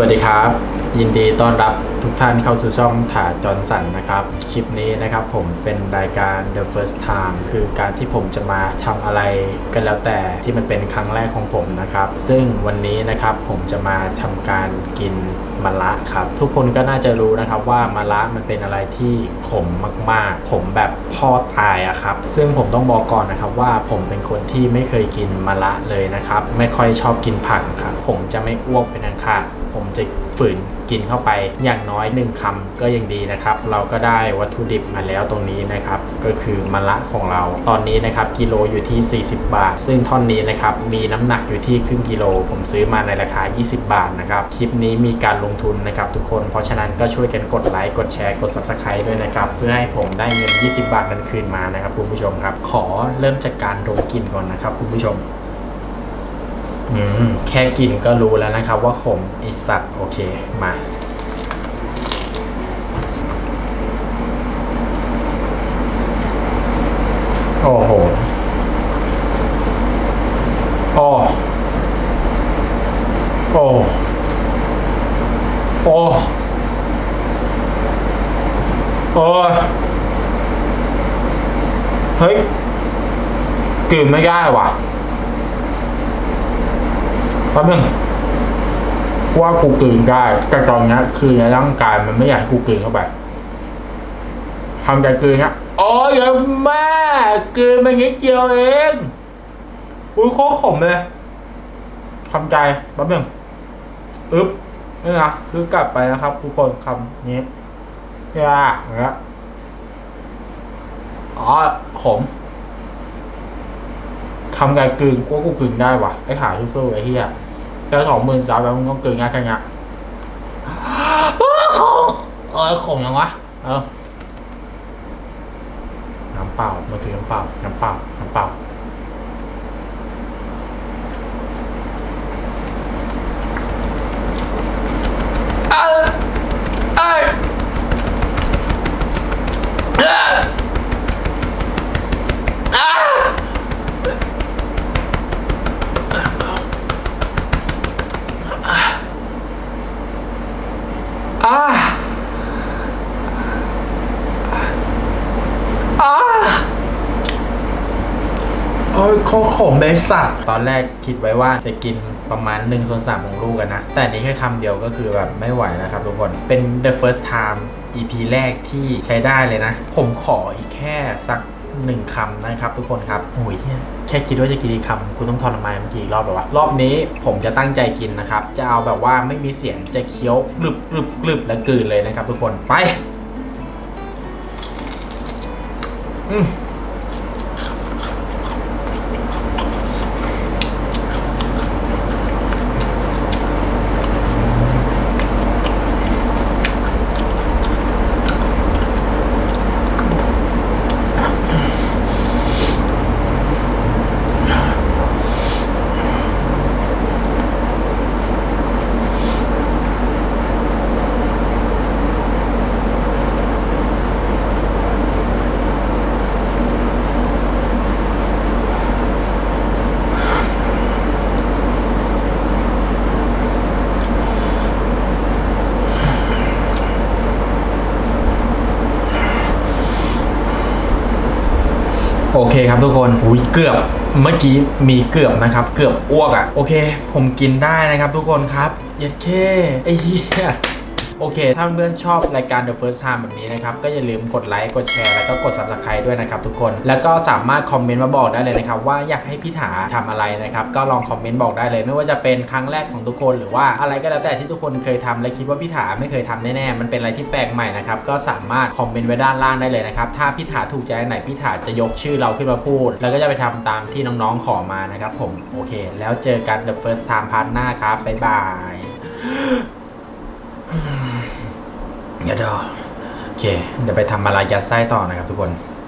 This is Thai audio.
วัสดีครับ ยินดีต้อนรับทุกท่านเข้าสู่ช่องถาจอนสันนะครับ คลิปนี้นะครับผมเป็นรายการ The First Time คือการที่ผมจะมาทำอะไรกันแล้วแต่ที่มันเป็นครั้งแรกของผมนะครับ ซึ่งวันนี้นะครับผมจะมาทำการกินมะระครับ ทุกคนก็น่าจะรู้นะครับว่ามะระมันเป็นอะไรที่ขมมากๆ ขมแบบพ่อตายอะครับ ซึ่งผมต้องบอกก่อนนะครับว่าผมเป็นคนที่ไม่เคยกินมะระเลยนะครับ ไม่ค่อยชอบกินผักครับ ผมจะไม่อ้วกเป็นอันขาด ผมจะฝืนกินเข้าไปอย่างน้อยหนึ่งคำก็ยังดีนะครับ เราก็ได้วัตถุดิบมาแล้วตรงนี้นะครับ ก็คือมะระของเรา ตอนนี้นะครับกิโลอยู่ที่ 40 บาท ซึ่งท่อนนี้นะครับมีน้ำหนักอยู่ที่ครึ่งกิโล ผมซื้อมาในราคา 20 บาทนะครับ คลิปนี้มีการลงทุนนะครับทุกคน เพราะฉะนั้นก็ช่วยกันกดไลค์กดแชร์กด subscribe ด้วยนะครับ เพื่อให้ผมได้เงิน 20 บาทนั้นคืนมานะครับคุณผู้ชมครับ ขอเริ่มจากการดมกลิ่นก่อนนะครับคุณผู้ชม อืมแค่กินก็รู้แล้วนะครับว่าขมไอสัตว์โอเคมาโอ้โหโอ้โอ้โอ้โอ้ยเฮ้ยกลืนไม่ได้ว่ะ ป๊บนึงว่ากูกลืนได้แต่ตอนนี้คือในร่างกายมันไม่อยากให้กูกลืนเข้าไปทำใจกลืนเงี้ยโอ้ยแม่กลืนไปนิดเดียวเองอุ้ยโคตรขมเลยทำใจแป๊บนึงอึ๊บนี่นะคือกลับไปนะครับทุกคนคำนี้นี่ยาเงี้ยอ๋อขมทำไงกลืนกูกูกลืนได้วะไอ้หาสู้ๆไอ้เหี้ย แต่สองหมื่นสามแล้วมึงต้องกลืนง่ายแค่เนี้ยอ้าวขมเออขมยังวะ เออน้ำเปล่ามันคือน้ำเปล่า น้ำเปล่า น้ำเปล่า โอ้ยโคตรขมเลยสัตว์ตอนแรกคิดไว้ว่าจะกินประมาณ1นส่วนสของลูกกันนะ แต่อันนี้แค่คำเดียวก็คือแบบไม่ไหวนะครับทุกคนเป็น the first time EP แรกที่ใช้ได้เลยนะ ผมขออีกแค่สักหนึ่งคำนะครับทุกคนครับโอ้ยเหี้ยแค่คิดว่าจะกินอีกคำคุณต้องทรมานเมื่อกี้อีกรอบแบบว่ารอบนี้ผมจะตั้งใจกินนะครับ จะเอาแบบว่าไม่มีเสียงจะเคี้ยวกรึบกรึบกรึบและกลืนเลยนะครับทุกคนไป อืม โอเคครับทุกคนอุ้ยเกือบเมื่อกี้มีเกือบนะครับ เกือบอ้วกอะ่ะ โอเค ผมกินได้นะครับทุกคนครับเย็ดเคไอ้เหี้ย โอเค ถ้าเพื่อนชอบรายการ The First Time แบบนี้นะครับ ก็อย่าลืมกดไลค์ กดแชร์ แล้วก็กด subscribe ด้วยนะครับทุกคน แล้วก็สามารถคอมเมนต์มาบอกได้เลยนะครับ ว่าอยากให้พี่ถาทำอะไรนะครับ ก็ลองคอมเมนต์บอกได้เลย ไม่ว่าจะเป็นครั้งแรกของทุกคนหรือว่าอะไรก็แล้วแต่ที่ทุกคนเคยทำและคิดว่าพี่ถาไม่เคยทำแน่ๆ มันเป็นอะไรที่แปลกใหม่นะครับ ก็สามารถคอมเมนต์ไว้ด้านล่างได้เลยนะครับ ถ้าพี่ถาถูกใจไหนพี่ถาจะยกชื่อเราขึ้นมาพูด แล้วก็จะไปทำตามที่น้องๆขอมานะครับผม โอเค แล้วเจอกัน The First Time พาร์ทหน้าครับบ๊ายบาย เดี๋ยเดี๋ยวโอเค เดี๋ยวไปทำมาลายยัดไส้ต่อนะครับทุกคน